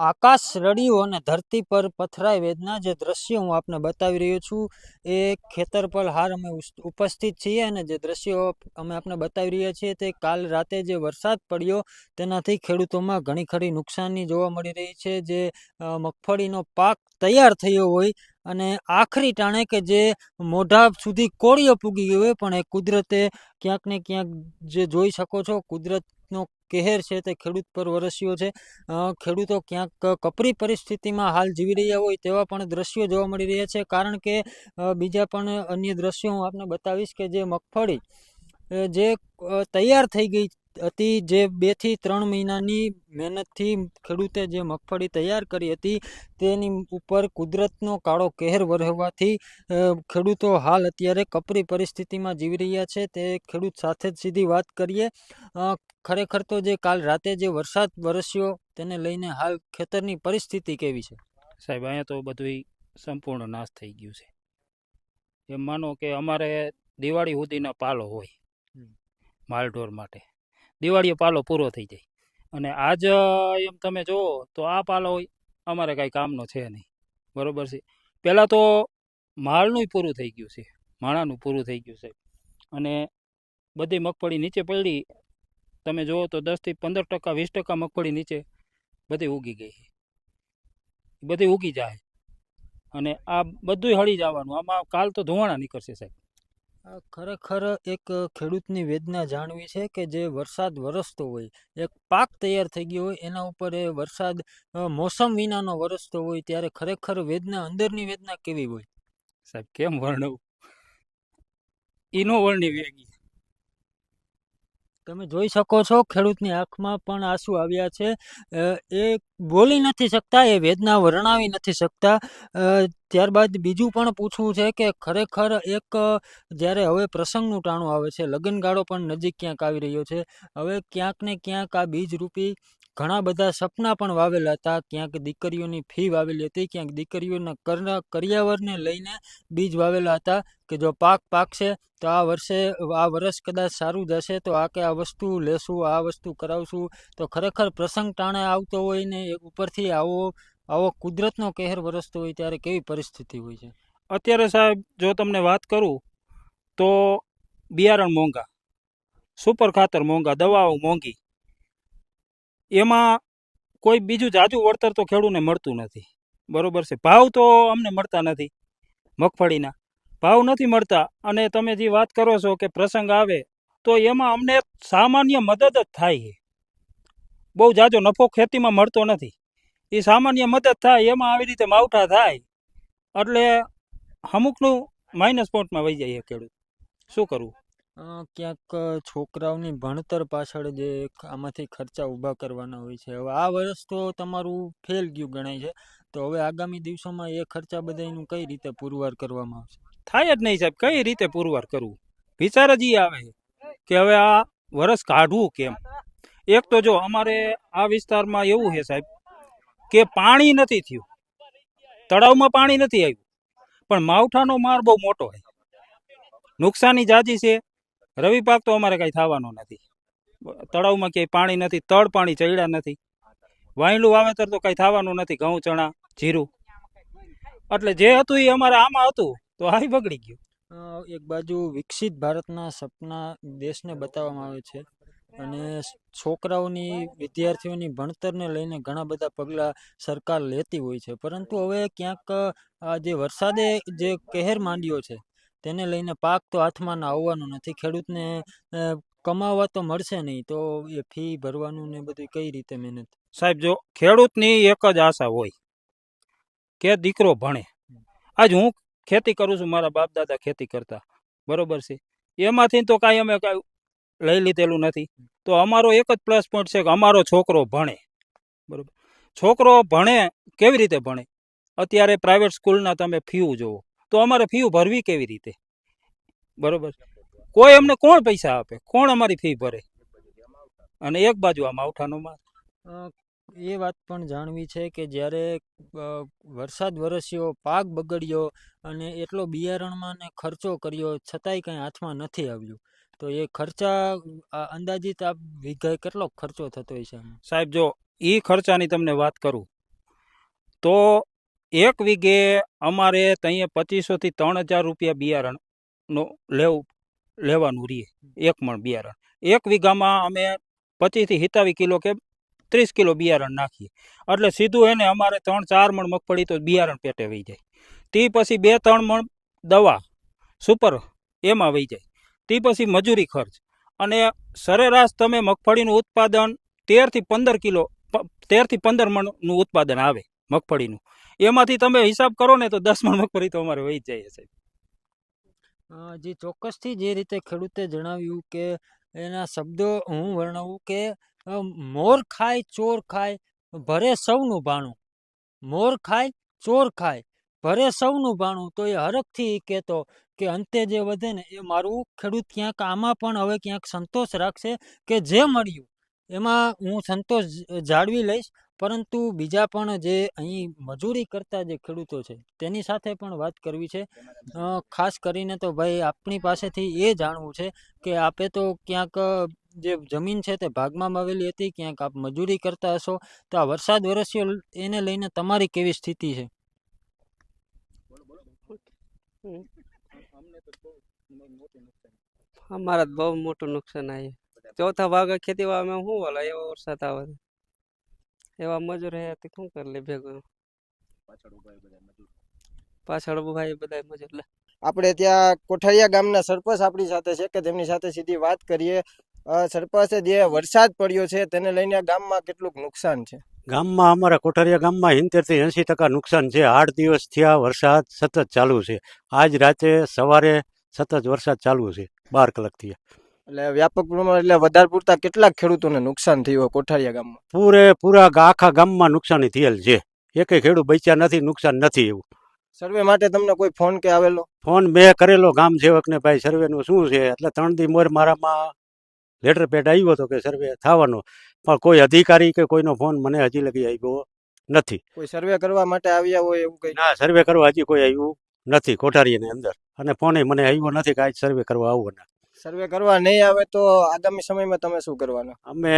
આકાશ રડ્યું અને ધરતી પર પથરાય વેદના જે દ્રશ્ય હું આપને બતાવી રહ્યો છું, એ ખેતર પર હાર અમે ઉપસ્થિત છીએ અને જે દ્રશ્યો અમે આપને બતાવી રહ્યા છીએ તે કાલ રાતે જે વરસાદ પડ્યો, તેનાથી ખેડૂતોમાં ઘણી ખરી નુકસાની જોવા મળી રહી છે, જે મગફળીનો પાક તૈયાર થયો હોય અને આખરી ટાણે કે જે મોઢા સુધી કોળીઓ પૂગી ગઈ હોય પણ એ કુદરતે ક્યાંક ને ક્યાંક જે જોઈ શકો છો કુદરતનો કહેર છે તે ખેડૂત પર વરસ્યો છે. ખેડૂતો ક્યાંક કપરી પરિસ્થિતિમાં હાલ જીવી રહ્યા હોય તેવા પણ દ્રશ્યો જોવા મળી રહ્યા છે. કારણ કે બીજા પણ અન્ય દ્રશ્યો હું આપને બતાવીશ કે જે મગફળી જે તૈયાર થઈ ગઈ હતી, જે બેથી ત્રણ મહિનાની મહેનતથી ખેડૂતે જે મગફળી તૈયાર કરી હતી, તેની ઉપર કુદરતનો કાળો કહેર વરહવાથી ખેડૂતો હાલ અત્યારે કપરી પરિસ્થિતિમાં જીવી રહ્યા છે. તે ખેડૂત સાથે જ સીધી વાત કરીએ. ખરેખર તો જે કાલ રાતે જે વરસાદ વરસ્યો તેને લઈને હાલ ખેતરની પરિસ્થિતિ કેવી છે? સાહેબ અહીંયા તો બધું સંપૂર્ણ નાશ થઈ ગયું છે. એમ માનો કે અમારે દિવાળી સુધીના પાલો હોય. માલઢોર માટે. દિવાળીએ પાલો પૂરો થઈ જાય. અને આજ એમ તમે જુઓ તો આ પાલો અમારે કાંઈ કામનો છે નહીં. બરોબર છે? પહેલાં તો માલનું પૂરું થઈ ગયું છે. માણાનું પૂરું થઈ ગયું છે. અને બધી મગફળી નીચે પડી તમે જુઓ તો દસથી પંદર ટકા વીસ ટકા મગફળી નીચે બધી ઉગી ગઈ બધી ઉગી જાય. અને આ બધુંય હળી જવાનું. આમાં કાલ તો ધુવાણા નીકળશે સાહેબ. ખરેખર એક ખેડૂતની વેદના જાણવી છે કે જે વરસાદ વરસતો હોય એક પાક તૈયાર થઈ ગયો હોય એના ઉપર એ વરસાદ મોસમ વિનાનો વરસતો હોય ત્યારે ખરેખર વેદના અંદરની વેદના કેવી હોય? સાહેબ કેમ વર્ણવું? ઈનો વર્ણી વેગી. તમે જોઈ શકો છો, ખેડૂતની આંખમાં પણ આંસુ આવ્યા છે. એ બોલી નથી શકતા, એ વેદના વર્ણવી નથી શકતા. ત્યારબાદ બીજું પણ પૂછવું છે કે ખરેખર એક, જ્યારે હવે પ્રસંગનું ટાણું આવે છે, લગ્નગાળો પણ નજીક ક્યાંક આવી રહ્યો છે. હવે ક્યાંક ને ક્યાંક આ બીજરૂપી ઘણા બધા સપના પણ વાવેલા હતા. ક્યાંક દીકરીઓની ફી વાવેલી હતી, ક્યાંક દીકરીઓના કરના, કરિયાવરને લઈને બીજ વાવેલા હતા કે જો પાક પાકશે તો આ વર્ષે, આ વર્ષ કદાચ સારું જશે તો આ કે આ વસ્તુ લેશું, આ વસ્તુ કરાવશું. તો ખરેખર પ્રસંગ ટાણે આવતો હોય ને ઉપરથી આવો આવો કુદરતનો કહેર વરસતો હોય ત્યારે કેવી પરિસ્થિતિ હોય છે? અત્યારે સાહેબ, જો તમને વાત કરું તો બિયારણ મોંઘા, સુપર ખાતર મોંઘા, દવાઓ મોંઘી એમાં કોઈ બીજું જાજુ વળતર તો ખેડૂને મળતું નથી. બરોબર છે. ભાવ તો અમને મળતા નથી મગફળીના. ભાવ નથી મળતા અને તમે જે વાત કરો છો કે પ્રસંગ આવે તો એમાં અમને સામાન્ય મદદ જ થાય છે. બહુ જાજો નફો ખેતીમાં મળતો નથી. એ સામાન્ય મદદ થાય, એમાં આવી રીતે માવઠા થાય, એટલે અમુકનું માઇનસ પોઈન્ટમાં વહી જાય ખેડૂત. શું કરવું? ક્યાંક છોકરાઓની ભણતર પાછળ જે આમાંથી ખર્ચા ઊભા કરવાના હોય છે. હવે આ વર્ષ તો તમારું ફેલ ગયું ગણાય છે. તો હવે આગામી દિવસોમાં એ ખર્ચા બધાયનું કઈ રીતે પુરવાર કરવામાં આવશે? થાય જ નહીં સાહેબ. કઈ રીતે પુરવાર કરવું? વિચાર જ આવે કે હવે આ વરસ કાઢવું કેમ? એક તો જો અમારે આ વિસ્તારમાં એવું છે સાહેબ કે પાણી નથી થયું. તળાવમાં પાણી નથી આવ્યું. પણ માવઠાનો માર બહુ મોટો હોય નુકસાની જાજી છે. રવિ પાક તો અમારે કઈ થવાનો નથી. તળાવમાં ક્યાંય પાણી નથી, તળ પાણી ચડ્યા નથી. વાયલું વાવેતર તો કઈ થવાનું નથી, ઘઉં, ચણા, જીરું. એટલે જે હતું એ અમારે આમાં હતું, તો આવી બગડી ગયું. એક બાજુ વિકસિત ભારતના સપના દેશને બતાવવામાં આવે છે. અને છોકરાઓની, વિદ્યાર્થીઓની ભણતરને લઈને ઘણા બધા પગલાં સરકાર લેતી હોય છે. પરંતુ હવે ક્યાંક આ જે વરસાદે જે કહેર માંડ્યો છે તેને લઈને પાક તો હાથમાં ના આવવાનો નથી. ખેડૂતને કમાવા તો મળશે નહીં, તો એ ફી ભરવાનું ને બધું કઈ રીતે મહેનત? સાહેબ, જો ખેડૂતની એક જ આશા હોય કે દીકરો ભણે. આજ હું ખેતી કરું છું, મારા બાપ દાદા ખેતી કરતા. બરોબર છે? એમાંથી તો કાંઈ અમે કાંઈ લઈ લીધેલું નથી. તો અમારો એક જ પ્લસ પોઈન્ટ છે કે અમારો છોકરો ભણે. બરોબર? છોકરો ભણે, કેવી રીતે ભણે? અત્યારે પ્રાઇવેટ સ્કૂલના તમે ફીઓ જોવો તો અમારે ફી ભરવી કેવી રીતે? બરોબર? કોઈ અમને કોણ પૈસા આપે? કોણ અમારી ફી ભરે? અને એક બાજુ આ માવઠાનો માલ. એ વાત પણ જાણવી છે કે જ્યારે વરસાદ વરસ્યો પાક બગડ્યો અને એટલો બિયારણમાં ને ખર્ચો કર્યો છતાંય કંઈ હાથમાં નથી આવ્યું. તો એ ખર્ચા અંદાજિત આ વીઘાએ કેટલો ખર્ચો થતો હોય છે? સાહેબ જો એ ખર્ચાની તમને વાત કરું તો એક વીઘે અમારે ત્યાં પચીસોથી ત્રણ હજાર રૂપિયા બિયારણનો લેવું, લેવાનું રહીએ એક મણ બિયારણ. એક વીઘામાં અમે પચીસથી સિત્તાવીસ કિલો કે ત્રીસ કિલો બિયારણ નાખીએ. એટલે સીધું એને અમારે ત્રણ, ચાર મણ મગફળી તો બિયારણ પેટે વહી જાય. તે પછી બે, ત્રણ મણ દવા, સુપર, એમાં વહી જાય. તે પછી મજૂરી ખર્ચ. અને સરેરાશ તમે મગફળીનું ઉત્પાદન તેરથી પંદર કિલો તેરથી પંદર મણનું ઉત્પાદન આવે. મગફળીનું. એમાંથી તમે હિસાબ કરો ને તો દસ મણ મગફળી તો અમારે વહી જાય સાહેબ. જે ચોક્કસથી જે રીતે ખેડૂતે જણાવ્યું કે એના શબ્દો હું વર્ણવું કે મોર ખાય, ચોર ખાય, ભરે સૌનું ભાણું. મોર ખાય, ચોર ખાય, ભરે સૌનું ભાણું. તો એ હરખથી કહેતો કે અંતે જે વધે ને એ મારું ખેડૂત ક્યાંક આમાં પણ હવે ક્યાંક સંતોષ રાખશે કે જે મળ્યું. એમાં હું સંતોષ જાળવી લઈશ. પરંતુ બીજા પણ જે અહીં મજૂરી કરતા જે ખેડૂતો છે તેની સાથે પણ વાત કરવી છે. ખાસ કરીને તો ભાઈ આપણી પાસેથી એ જાણવું છે કે આપે તો ક્યાંક જે જમીન છે તે ભાગમાં આવેલી હતી ક્યાંક આપ મજૂરી કરતા હશો તો આ વરસાદ વરસ્યો એને લઈને તમારી કેવી સ્થિતિ છે? અમારા તો બહુ મોટું નુકસાન આવ્યું ચોથા ભાગે ખેતી અમે શું બોલા એવો વરસાદ આવે. એવા મજૂર હે તે શું કરી લે ભેગું? પાછળ ભાઈ બધા મજૂર. લે. આપણે ત્યાં કોઠારિયા ગામના સરપંચ આપણી સાથે છે કે તેમની સાથે સીધી વાત કરીએ. સરપંચે જે વરસાદ પડ્યો છે તેને લઈને ગામમાં કેટલુંક નુકસાન છે. ગામમાં અમારા કોઠારિયા ગામમાં સિત્તેરથી એંસી ટકા નુકસાન છે. આઠ દિવસ થયા વરસાદ સતત ચાલુ છે. આજ રાતે સવારે સતત વરસાદ ચાલુ છે. બાર કલાકથી એટલે વ્યાપક પ્રમાણમાં એટલે વધારે પૂરતા કેટલાક ખેડૂતોને નુકસાન થયું હોય કોઠારિયા ગામમાં? પૂરે પૂરા આખા ગામમાં નુકસાની થયેલ છે. એકે ખેડૂત બચ્યા નથી નુકસાન નથી એવું. સર્વે માટે તમને કોઈ ફોન કે આવેલો? ફોન મેં કરેલો ગામ સેવકને ભાઈ સર્વેનું શું છે? એટલે ત્રણ દી મોર મારામાં લેટર પેડ આવ્યો હતો કે સર્વે થવાનો. પણ કોઈ અધિકારી કે કોઈનો ફોન મને હજી લગી આવ્યો નથી. કોઈ સર્વે કરવા માટે આવ્યા હોય એવું કઈ? ના સર્વે કરવા હજી કોઈ આવ્યું નથી કોઠારીની અંદર. અને ફોને મને આવ્યો નથી કે આજ સર્વે કરવા આવવાના સર્વે કરવા નહીં આવે તો આગામી સમયમાં તમે શું કરવાના? અમે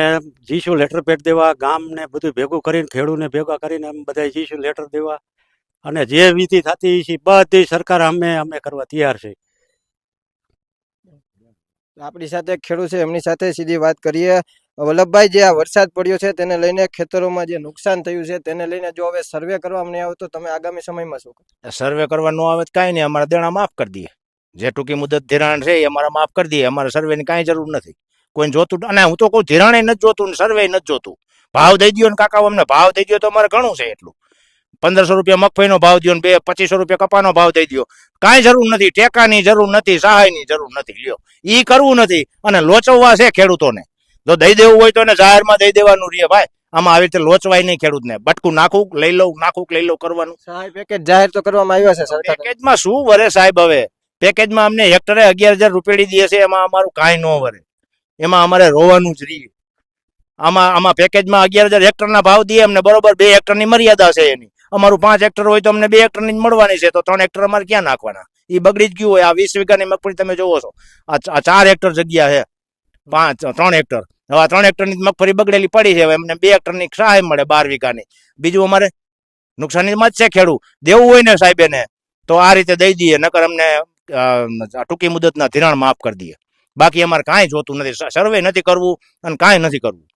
જીશું લેટર પેડ દેવા ગામને બધું ભેગું કરીને ખેડૂને ભેગા કરીને અમે બધા જીશું લેટર દેવા. અને જે વિધિ થતી છે બધી સરકાર અમે અમે કરવા તૈયાર છે. આપણી સાથે એક ખેડૂત છે એમની સાથે સીધી વાત કરીએ. વલ્લભભાઈ જે આ વરસાદ પડ્યો છે તેને લઈને ખેતરોમાં જે નુકસાન થયું છે તેને લઈને જો હવે સર્વે કરવામાં નહીં આવે તો તમે આગામી સમયમાં શું સર્વે કરવા ન આવે કાંઈ નહીં અમારા દેણા માફ કરી દઈએ. જે ટૂંકી મુદત ધિરાણ છે એ અમારા માફ કરી દઈએ અમારે સર્વેની કાંઈ જરૂર નથી. કોઈને જોતું અને હું તો કહું ધિરાણે નથી જોતું ને સર્વે નથી જોતું. ભાવ દઈ દો ને કાકા અમને ભાવ દઈ દો તો અમારે ઘણું છે એટલું. પંદરસો રૂપિયા મગફળીનો ભાવ દો ને બે પચીસો રૂપિયા કપાનો ભાવ દઈ દો કાંઈ જરૂર નથી ટેકાની જરૂર નથી સહાયની જરૂર નથી લ્યો. ઈ કરવું નથી અને લોચવવા છે ખેડૂતોને. જો દઈ દેવું હોય તો એને જાહેરમાં દઈ દેવાનું રે ભાઈ. આમાં આવી રીતે લોચવાય નહીં ખેડૂતને. બટકું નાખું લઈ લઉં નાખું લઈ લઉં કરવાનું. સહાય પેકેજ જાહેર તો કરવામાં આવ્યા છે પેકેજમાં શું વરે સાહેબ હવે? પેકેજમાં અમને હેક્ટરે અગિયાર હજાર રૂપિયા દે એમાં અમારું કાંઈ ન વરે. એમાં અમારે રોવાનું જ રહીએ. આમાં આમાં પેકેજમાં અગિયાર હજાર હેક્ટરના ભાવ દઈએ, અમને બરોબર બે હેક્ટરની મર્યાદા છે એની. અમારું પાંચ હેક્ટર હોય તો અમને બે હેક્ટરની જ મળવાની છે, તો ત્રણ હેક્ટર અમારે ક્યાં નાખવાના? એ બગડી જ ગયું હોય, આ વીસ વીઘાની મગફળી તમે જોવો છો. આ ચાર હેક્ટર જગ્યા છે. પાંચ, ત્રણ હેક્ટર. હવે ત્રણ હેક્ટરની મગફળી બગડેલી પડી છે, હવે એમને બે હેક્ટરની સહાય મળે બાર વીઘાની. બીજું અમારે નુકસાનીમાં જ છે ખેડૂત. દેવું હોય ને સાહેબ એને, તો આ રીતે દઈ દઈએ, નકર અમને ટૂંકી મુદતના ધિરાણ માફ કરી દઈએ. બાકી અમારે કાંઈ જોતું નથી. સર્વે નથી કરવું અને કાંઈ નથી કરવું.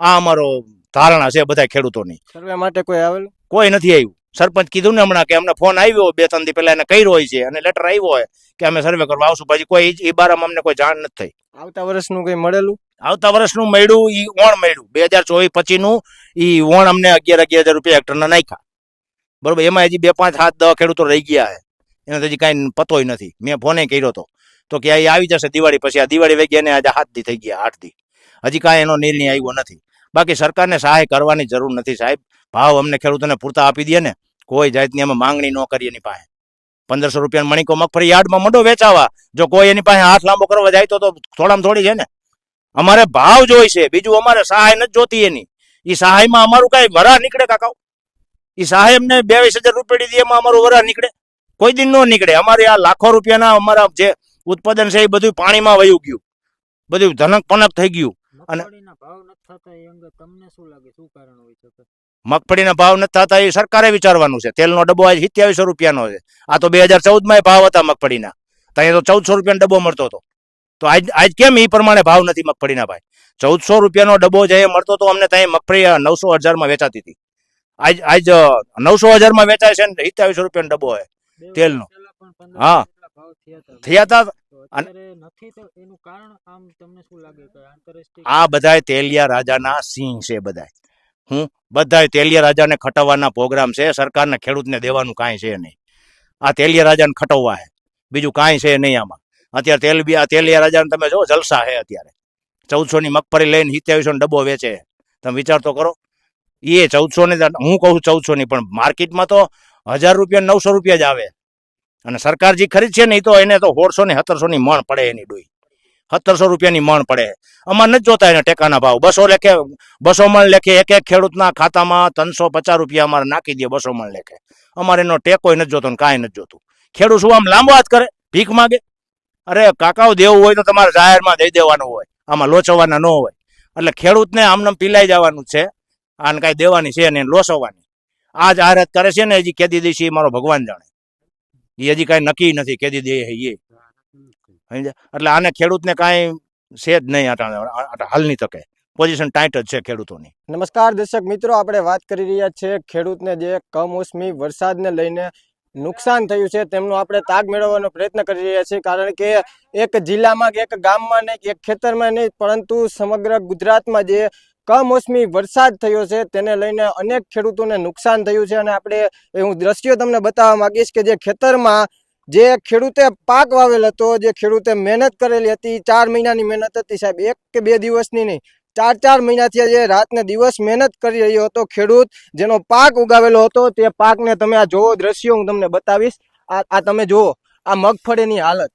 આ અમારો ધારણા છે બધા ખેડૂતોની. સર્વે માટે કોઈ આવેલું? કોઈ નથી આવ્યું. સરપંચ કીધું ને હમણાં કે અમને ફોન આવ્યો બે ત્રણ દી પહેલા એને કર્યો હોય છે અને લેટર આવ્યો હોય કે અમે સર્વે કરવા આવશું. પછી કોઈ ઈ- ઈ બારામાં અમને કોઈ જાણ નથી થઈ. આવતા વર્ષનું કઈ મળેલું? આવતા વર્ષનું મળ્યું એ ઓણ મળ્યું. બે હજાર ચોવીસ પછી નું ઈ ઓણ અમને અગિયાર અગિયાર હજાર રૂપિયા હેક્ટરના નાખ્યા. બરોબર એમાં હજી બે પાંચ હાથ દવા ખેડૂતો રહી ગયા છે. એને હજી કાંઈ પતોય નથી. મેં ફોને કર્યો હતો તો કે આ આવી જશે દિવાળી પછી. આ દિવાળી વહી ગયા ને આજે હાથ દી થઈ ગયા આઠ દી. હજી કાંઈ એનો નિર્ણય આવ્યો નથી. બાકી સરકારને સહાય કરવાની જરૂર નથી સાહેબ. ભાવ અમને ખેડૂતોને પૂરતા આપી દે ને. કોઈ જાતની અમે માંગણી ન કરીએ એની પાસે. પંદરસો રૂપિયા મણિકો મગફળી યાર્ડમાં મંડો વેચાવા. જો કોઈ એની પાસે હાથ લાંબો કરવા જાય તો થોડામાં થોડી છે ને. અમારે ભાવ જોઈ છે બીજું અમારે સહાય નથી જોતી એની. ઈ સહાયમાં અમારું કઈ વરા નીકળે કાકા? એ સહાય અમને બેવીસ હજાર રૂપિયા દે એમાં અમારું વરા નીકળે. કોઈ દિન નો નીકળે. અમારે આ લાખો રૂપિયાના અમારા જે ઉત્પાદન છે એ બધું પાણીમાં વયું ગયું. બધું ધનક પનક થઈ ગયું. અને- મગફળીના ભાવ નથી થતા એ સરકારે વિચારવાનું છે. તેલનો ડબ્બો આજ સિત્યાવીસો રૂપિયાનો છે. આ તો બે હજાર ચૌદમાં ભાવ હતા મગફળીના. ત્યાં તો ચૌદસો રૂપિયાનો ડબ્બો મળતો હતો. તો આજ આજ કેમ એ પ્રમાણે ભાવ નથી મગફળીના ભાઈ? ચૌદસો રૂપિયાનો ડબ્બો જે મળતો હતો અમને ત્યાં મગફળી નવસો હજારમાં વેચાતી હતી. આજ આજ નવસો હજારમાં વેચાય છે ને સિત્યાવીસો રૂપિયાનો ડબ્બો હોય. તેલનો. હા. થયા હતા આ તેલિયા રાજાના સિંહ છે બધાય. હું બધાય તેલિયા રાજાને ખટવવાના પ્રોગ્રામ છે. સરકારને ખેડૂતને દેવાનું કાંઈ છે નહીં. આ તેલિયા રાજાને ખટવવા છે. બીજું કાંઈ છે નહીં આમાં. અત્યારે તેલ બી આ તેલિયા રાજાને તમે જો જલસા છે અત્યારે. ચૌદસો ની મગફળી લઈને સિત્યાવીસો ડબ્બો વેચે. તમે વિચાર તો કરો. એ ચૌદસો ને હું કહું ચૌદસો ની પણ માર્કેટમાં તો હજાર રૂપિયા નવસો રૂપિયા જ આવે. અને સરકાર જે ખરીદ છે ને તો એને તો સોળસો ને સત્તરસો ની મણ પડે એની ડોઈ. સત્તરસો રૂપિયાની મણ પડે. અમારે નથી જોતા એને ટેકાના ભાવ. બસો લેખે, બસો મણ લેખે એક એક ખેડૂતના ખાતામાં ત્રણસો પચાસ રૂપિયા અમારે નાખી દે બસો મણ લેખે. અમારે એનો ટેકો નથી જોતો ને કાંઈ નથી જોતું. ખેડૂત શું આમ લાંબો હાથ કરે? ભીખ માગે? અરે કાકાઓ દેવું હોય તો તમારે જાહેરમાં દઈ દેવાનું હોય. આમાં લોચવાના ન હોય. એટલે ખેડૂતને આમને પીલાઈ જવાનું છે. આને કાંઈ દેવાની છે ને લોસવવાની આ રાત કરે છે ને, હજી કેદી દેશે મારો ભગવાન જાણે. એ હજી કાંઈ નક્કી નથી, કેદી દે એ. એટલે આને ખેડૂતને કાંઈ છે જ નહીં આટા હાલની તકે. પોઝિશન ટાઈટ જ છે ખેડૂતોની. નમસ્કાર દર્શક મિત્રો, આપણે વાત કરી રહ્યા છીએ ખેડૂતને જે કમોસમી વરસાદને લઈને નુકસાન થયું છે, તેમનો આપણે તાગ મેળવવાનો પ્રયત્ન કરી રહ્યા છીએ, કારણ કે એક જિલ્લામાં કે એક ગામમાં નહીં એક ખેતરમાં નહીં, પરંતુ સમગ્ર ગુજરાતમાં જે કમોસમી વરસાદ થયો છે, તેને લઈને અનેક ખેડૂતોને નુકસાન થયું છે. અને આપણે એ હું દ્રશ્યો તમને બતાવવા માગીશ કે જે ખેતરમાં જે ખેડૂતે પાક વાવેલ હતો, જે ખેડૂતે મહેનત કરેલી હતી, ચાર મહિનાની મહેનત હતી સાહેબ, એક કે બે દિવસની નહીં, ચાર ચાર મહિનાથી જે રાતને દિવસ મહેનત કરી રહ્યો હતો ખેડૂત, જેનો પાક ઉગાવેલો હતો, તે પાકને તમે આ જોવો દ્રશ્યો હું તમને બતાવીશ. આ આ તમે જુઓ, આ મગફળીની હાલત.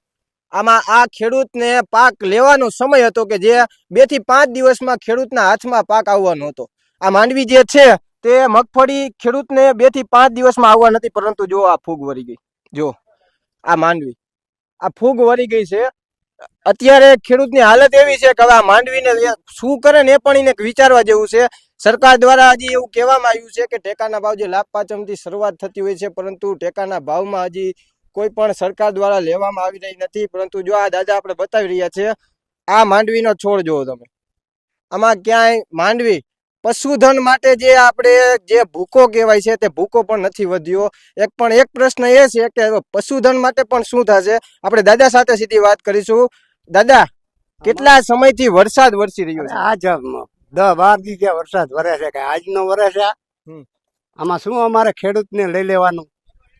આમાં આ ખેડૂતને પાક લેવાનો સમય હતો કે જે બેથી પાંચ દિવસમાં ખેડૂતના હાથમાં પાક આવવાનો હતો. આ માંડવી જે છે તે મગફળી ખેડૂતને બેથી પાંચ દિવસમાં આવવા નથી, પરંતુ જો આ ફૂગ વળી ગઈ. જો, આ માંડવી. આ ફૂગ વરી ગઈ છે. અત્યારે ખેડૂતની હાલત એવી છે કે આ માંડવીને શું કરે ને એ પણ એને વિચારવા જેવું છે. સરકાર દ્વારા હજી એવું કહેવામાં આવ્યું છે કે ટેકાના ભાવ જે લાભ પાંચમથી શરૂઆત થતી હોય છે, પરંતુ ટેકાના ભાવમાં હજી કોઈ પણ સરકાર દ્વારા લેવામાં આવી રહી નથી પરંતુ જો આ દાદા આપણે બતાવી રહ્યા છે આ માંડવીનો છોડ જુઓ તમે. આમાં ક્યાંય માંડવી પશુધન માટે જે આપણે જે ભૂકો કહેવાય છે તે ભૂકો પણ નથી વધ્યો. એક પણ એક પ્રશ્ન એ છે કે પશુધન માટે પણ શું થશે? આપણે દાદા સાથે સીધી વાત કરીશું. દાદા કેટલા સમયથી વરસાદ વરસી રહ્યો છે? આજ દસ બાર દી વરસાદ વરે છે કે આજનો વરે છે. આમાં શું અમારે ખેડૂતને લઈ લેવાનું?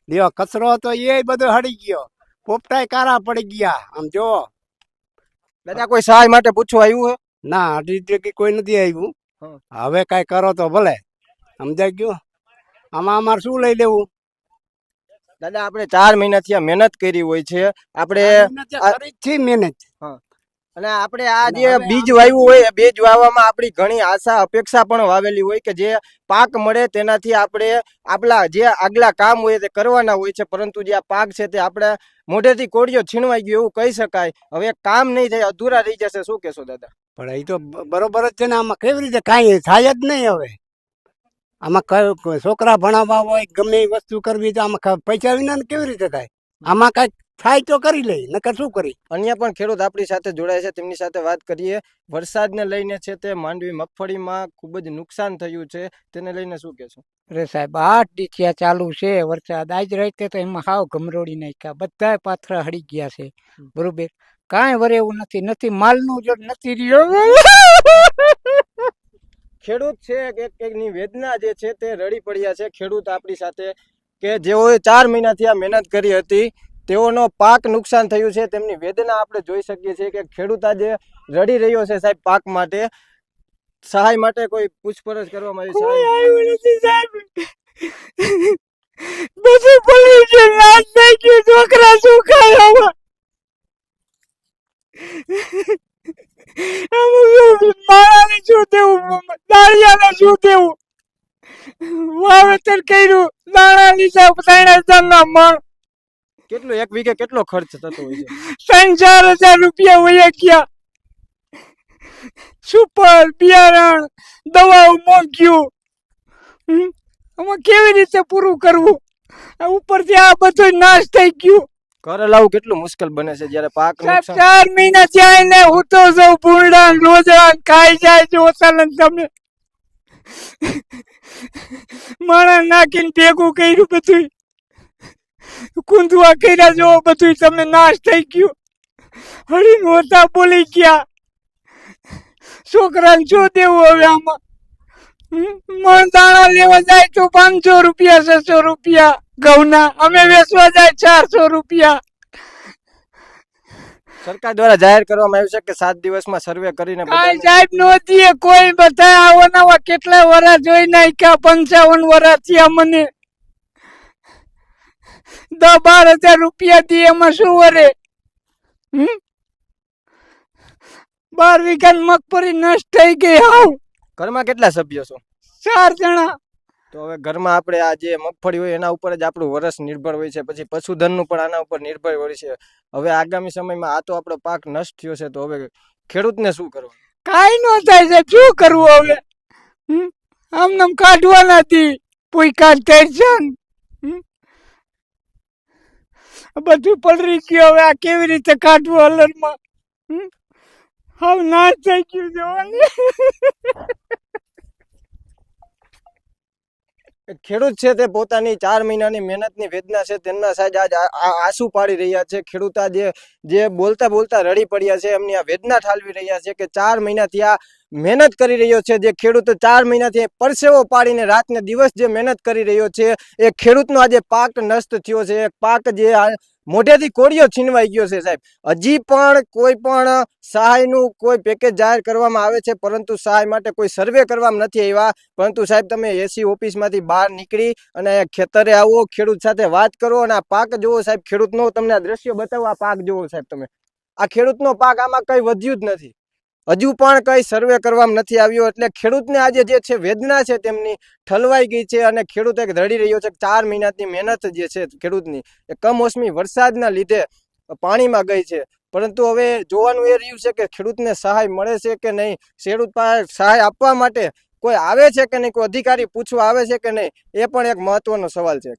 દેવો કચરો તો એ બધો હળી ગયો. પોપટાય કારા પડી ગયા. આમ જો. દાદા કોઈ સહાય માટે પૂછવા આવ્યું હે? ના જગ્યાએ કોઈ નથી આવ્યું હવે કઈ કરો તો ભલે. સમજાઈ ગયું? આમાં અમારે શું લઈ લેવું? દાદા આપણે ચાર મહિનાથી મહેનત કરી હોય છે. આપણે મહેનત. અને આપણે આ જે બીજ વાવ્યું હોય એ બીજ વાવવામાં આપણી ઘણી આશા અપેક્ષા પણ વાવેલી હોય કે જે પાક મળે તેનાથી આપણે આપણા જે આગલા કામ હોય તે કરવાના હોય છે પરંતુ જે આ પાક છે તે આપણે મોઢેથી કોળિયો છીણવાઈ ગયો એવું કહી શકાય. હવે કામ નહીં થાય અધૂરા રહી જશે. શું કહેશો દાદા? પણ એ તો બરોબર જ છે ને આમાં કેવી રીતે કાંઈ થાય જ નહીં હવે. આમાં કયું છોકરા ભણાવવા હોય ગમે એ વસ્તુ કરવી તો આમાં પૈસા વિના કેવી રીતે થાય? આમાં કંઈક થાય તો કરી લે નકર શું કરી? અન્ય પણ ખેડૂત આપણી સાથે જોડાય છે તેમની સાથે વાત કરીએ. વરસાદને લઈને છે તે માંડવી મગફળીમાં ખૂબ જ નુકસાન થયું છે તેને લઈને શું કહેશો? અરે સાહેબ આઠ દીઠિયા ચાલુ છે વરસાદ આજ રાતે તો એમાં હાવ ગમરોડી નાખ્યા બધાય પાથરા હળી ગયા છે. બરોબર? કાંઈ વરે એવું નથી નથી માલનું જો નથી રહ્યો. ખેડૂત છે એક એકની વેદના જે છે તે રડી પડ્યા છે. ખેડૂત આપણી સાથે કે જેઓએ ચાર મહિનાથી આ મહેનત કરી હતી તેઓનો પાક નુકસાન થયું છે. તેમની વેદના આપણે જોઈ શકીએ છીએ કે ખેડૂત આજે રડી રહ્યો છે સાહેબ પાક માટે. સહાય માટે કોઈ પૂછપરછ કરવામાં આવી નથી છોકરા શું ખાય હવે શું દેવું? દાળિયાને શું દેવું? વાવેતર કર્યું. દાણા લીધા ત્રણ હજારના કેટલું એક વીઘે કેટલો ખર્ચ થતો હોય છે? ત્રણ ચાર હજાર રૂપિયા વયા ગયા. સુપર બિયારણ દવાઓ મોંઘ્યું હમ? આમાં કેવી રીતે પૂરું કરવું? આ ઉપરથી આ બધો નાશ થઈ ગયું. ઘરે લાવવું કેટલું મુશ્કેલ બને છે જ્યારે પાક ચાર મહિના જાય ને હું તો સૌ ભૂંડા રોજડા ખાઈ જાય છે ઓસાલન તમે માણસ નાખીને ભેગું કર્યું બધું કુંદવા કર્યા જો બધું તમે નાશ થઈ ગયું. હળી નહોતા બોલી ગયા. છોકરાને શું દેવું હવે આમાં? મણ દાણા લેવા જાય તો પાંચસો રૂપિયા છસો રૂપિયા. ઘઉંના અમે વેચવા જાય ચારસો રૂપિયા. સરકાર દ્વારા જાહેર કરવામાં આવ્યું છે કે સાત દિવસમાં સર્વે કરીને કાંઈ સાહેબ નહોતી કોઈ બધા આવો નવા કેટલા વરા જોઈ નાખ્યા પંચાવન વરા થયા મને દસ બાર હજાર રૂપિયા દી એમાં શું વરે? બાર વીઘા મગફળી નષ્ટ થઈ ગઈ હાવ. ઘરમાં કેટલા સભ્યો છો? ચાર જણા. તો હવે ઘરમાં આપણે આ જે મગફળી હોય એના ઉપર જ આપણું વરસ નિર્ભર હોય છે પછી પશુધનનું પણ આના ઉપર નિર્ભર હોય છે. હવે આગામી સમયમાં આ તો આપણો પાક નષ્ટ થયો છે તો હવે ખેડૂતને શું કરવું કાંઈ ન થાય છે શું કરવું હવે? હમ? આમ નામ કાઢવાના હતી પૂઈ કાઢ ટેન્શન બધું પલરી ગયું. હવે આ કેવી રીતે કાઢવું હલનમાં? હવે ના થઈ ગયું જોવાની. ખેડૂત છે તે પોતાની ચાર મહિનાની મહેનતની વેદના છે. તેમના સાહેબ આજ આંસુ પાડી રહ્યા છે. ખેડૂત જે જે બોલતા બોલતા રડી પડ્યા છે. એમની આ વેદના ઠાલવી રહ્યા છે કે ચાર મહિનાથી આ મહેનત કરી રહ્યો છે. જે ખેડૂત ચાર મહિનાથી પરસેવો પાડીને રાત ને દિવસ જે મહેનત કરી રહ્યો છે, એ ખેડૂતનો આજે પાક નષ્ટ થયો છે. પાક જે મોઢેથી કોળિયો છીનવાઈ ગયો છે સાહેબ. હજી પણ કોઈ પણ સહાયનું કોઈ પેકેજ જાહેર કરવામાં આવે છે, પરંતુ સહાય માટે કોઈ સર્વે કરવામાં નથી આવ્યા. પરંતુ સાહેબ, તમે એસી ઓફિસમાંથી બહાર નીકળી અને ખેતરે આવો, ખેડૂત સાથે વાત કરો અને આ પાક જુઓ સાહેબ. ખેડૂતનો તમને આ દ્રશ્ય બતાવો, આ પાક જુઓ સાહેબ તમે. આ ખેડૂતનો પાક આમાં કંઈ વધ્યું જ નથી. હજુ પણ કઈ સર્વે કરવામાં નથી આવ્યો એટલે ખેડૂતને આજે જે છે વેદના છે તેમની, ઠલવાઈ ગઈ છે અને ખેડૂત એક રડી રહ્યો છે ચાર મહિનાની મહેનત જે છે ખેડૂતની એ કમોસમી વરસાદના લીધે પાણીમાં ગઈ છે. પરંતુ હવે જોવાનું એ રહ્યું છે કે ખેડૂતને સહાય મળે છે કે નહીં? ખેડૂત પાસે સહાય આપવા માટે કોઈ આવે છે કે નહીં? કોઈ અધિકારી પૂછવા આવે છે કે નહીં? એ પણ એક મહત્વનો સવાલ છે.